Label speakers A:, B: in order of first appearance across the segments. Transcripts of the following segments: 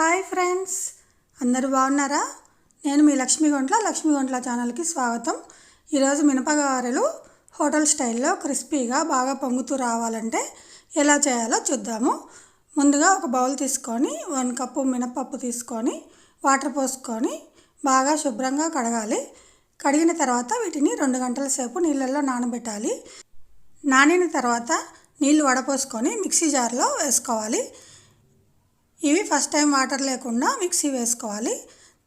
A: hi friends అందరూ బాగున్నారా నేను మీ లక్ష్మీగొంట్ల లక్ష్మీగుంట్ల ఛానల్కి స్వాగతం ఈరోజు మినపగారెలు హోటల్ స్టైల్లో క్రిస్పీగా బాగా పొంగుతూ రావాలంటే ఎలా చేయాలో చూద్దాము ముందుగా ఒక బౌల్ తీసుకొని వన్ కప్పు మినపప్పు తీసుకొని వాటర్ పోసుకొని బాగా శుభ్రంగా కడగాలి కడిగిన తర్వాత వీటిని రెండు గంటల సేపు నీళ్ళల్లో నానబెట్టాలి నానిన తర్వాత నీళ్లు వడపోసుకొని మిక్సీ జార్లో వేసుకోవాలి ఇవి ఫస్ట్ టైం వాటర్ లేకుండా మిక్సీ వేసుకోవాలి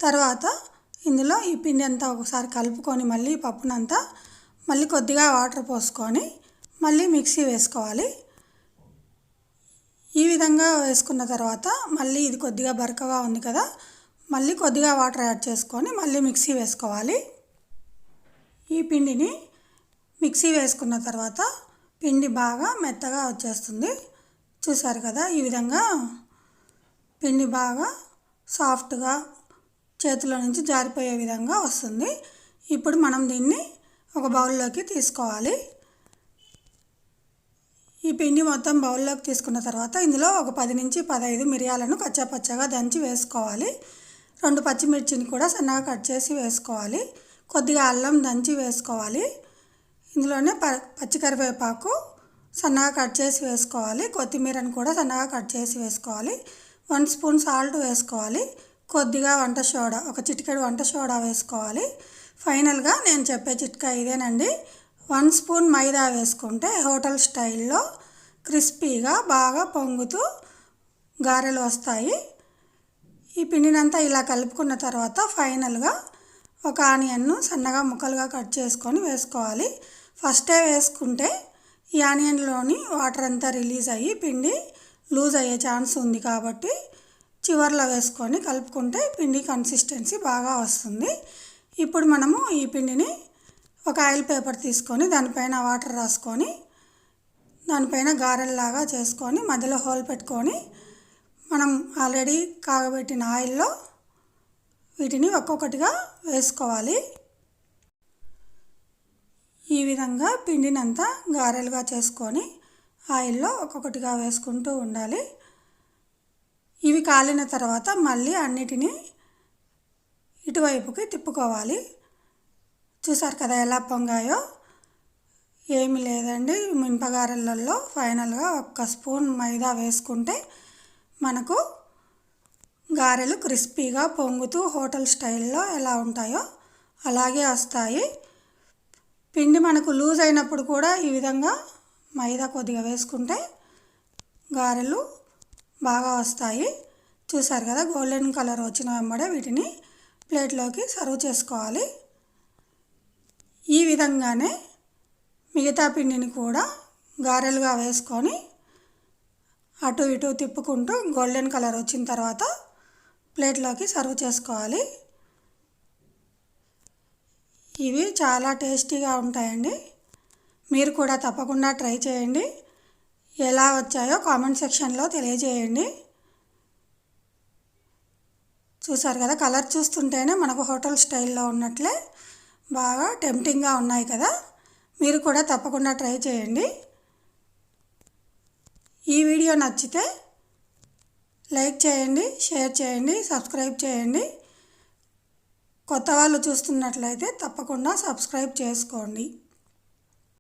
A: తర్వాత ఇందులో ఈ పిండి అంతా ఒకసారి కలుపుకొని మళ్ళీ పప్పునంతా మళ్ళీ కొద్దిగా వాటర్ పోసుకొని మళ్ళీ మిక్సీ వేసుకోవాలి ఈ విధంగా వేసుకున్న తర్వాత మళ్ళీ ఇది కొద్దిగా బరకగా ఉంది కదా మళ్ళీ కొద్దిగా వాటర్ యాడ్ చేసుకొని మళ్ళీ మిక్సీ వేసుకోవాలి ఈ పిండిని మిక్సీ వేసుకున్న తర్వాత పిండి బాగా మెత్తగా వచ్చేస్తుంది చూసారు కదా ఈ విధంగా పిండి బాగా సాఫ్ట్గా చేతిలో నుంచి జారిపోయే విధంగా వస్తుంది ఇప్పుడు మనం దీన్ని ఒక బౌల్లోకి తీసుకోవాలి ఈ పిండి మొత్తం బౌల్లోకి తీసుకున్న తర్వాత ఇందులో ఒక పది నుంచి పదహైదు మిరియాలను పచ్చపచ్చగా దంచి వేసుకోవాలి రెండు పచ్చిమిర్చిని కూడా సన్నగా కట్ చేసి వేసుకోవాలి కొద్దిగా అల్లం దంచి వేసుకోవాలి ఇందులోనే ప పచ్చికరివేపాకు సన్నగా కట్ చేసి వేసుకోవాలి కొత్తిమీరను కూడా సన్నగా కట్ చేసి వేసుకోవాలి వన్ స్పూన్ సాల్ట్ వేసుకోవాలి కొద్దిగా వంట సోడా ఒక చిటికెడు వంట సోడా వేసుకోవాలి ఫైనల్గా నేను చెప్పే చిట్కా ఇదేనండి వన్ స్పూన్ మైదా వేసుకుంటే హోటల్ స్టైల్లో క్రిస్పీగా బాగా పొంగుతూ గారెలు వస్తాయి ఈ పిండినంతా ఇలా కలుపుకున్న తర్వాత ఫైనల్గా ఒక ఆనియన్ను సన్నగా ముక్కలుగా కట్ చేసుకొని వేసుకోవాలి ఫస్టే వేసుకుంటే ఈ ఆనియన్లోని వాటర్ అంతా రిలీజ్ అయ్యి పిండి లూజ్ అయ్యే ఛాన్స్ ఉంది కాబట్టి చివర్లో వేసుకొని కలుపుకుంటే పిండి కన్సిస్టెన్సీ బాగా వస్తుంది ఇప్పుడు మనము ఈ పిండిని ఒక ఆయిల్ పేపర్ తీసుకొని దానిపైన వాటర్ రాసుకొని దానిపైన గారెల్లాగా చేసుకొని మధ్యలో హోల్ పెట్టుకొని మనం ఆల్రెడీ కాగబెట్టిన ఆయిల్లో వీటిని ఒక్కొక్కటిగా వేసుకోవాలి ఈ విధంగా పిండినంతా గారెలుగా చేసుకొని ఆయిల్లో ఒక్కొక్కటిగా వేసుకుంటూ ఉండాలి ఇవి కాలిన తర్వాత మళ్ళీ అన్నిటినీ ఇటువైపుకి తిప్పుకోవాలి చూసారు కదా ఎలా పొంగాయో ఏమి లేదండి మినపగారెలలో ఫైనల్గా ఒక్క స్పూన్ మైదా వేసుకుంటే మనకు గారెలు క్రిస్పీగా పొంగుతూ హోటల్ స్టైల్లో ఎలా ఉంటాయో అలాగే వస్తాయి పిండి మనకు లూజ్ అయినప్పుడు కూడా ఈ విధంగా మైదా కొద్దిగా వేసుకుంటే గారెలు బాగా వస్తాయి చూసారు కదా గోల్డెన్ కలర్ వచ్చిన వెంబడే వీటిని ప్లేట్లోకి సర్వ్ చేసుకోవాలి ఈ విధంగానే మిగతా పిండిని కూడా గారెలుగా వేసుకొని అటు ఇటు తిప్పుకుంటూ గోల్డెన్ కలర్ వచ్చిన తర్వాత ప్లేట్లోకి సర్వ్ చేసుకోవాలి ఇవి చాలా టేస్టీగా ఉంటాయండి మీరు కూడా తప్పకుండా ట్రై చేయండి ఎలా వచ్చాయో కామెంట్ సెక్షన్లో తెలియజేయండి చూసారు కదా కలర్ చూస్తుంటేనే మనకు హోటల్ స్టైల్లో ఉన్నట్లే బాగా టెంప్టింగ్గా ఉన్నాయి కదా మీరు కూడా తప్పకుండా ట్రై చేయండి ఈ వీడియో నచ్చితే లైక్ చేయండి షేర్ చేయండి సబ్స్క్రైబ్ చేయండి కొత్త వాళ్ళు చూస్తున్నట్లయితే తప్పకుండా సబ్స్క్రైబ్ చేసుకోండి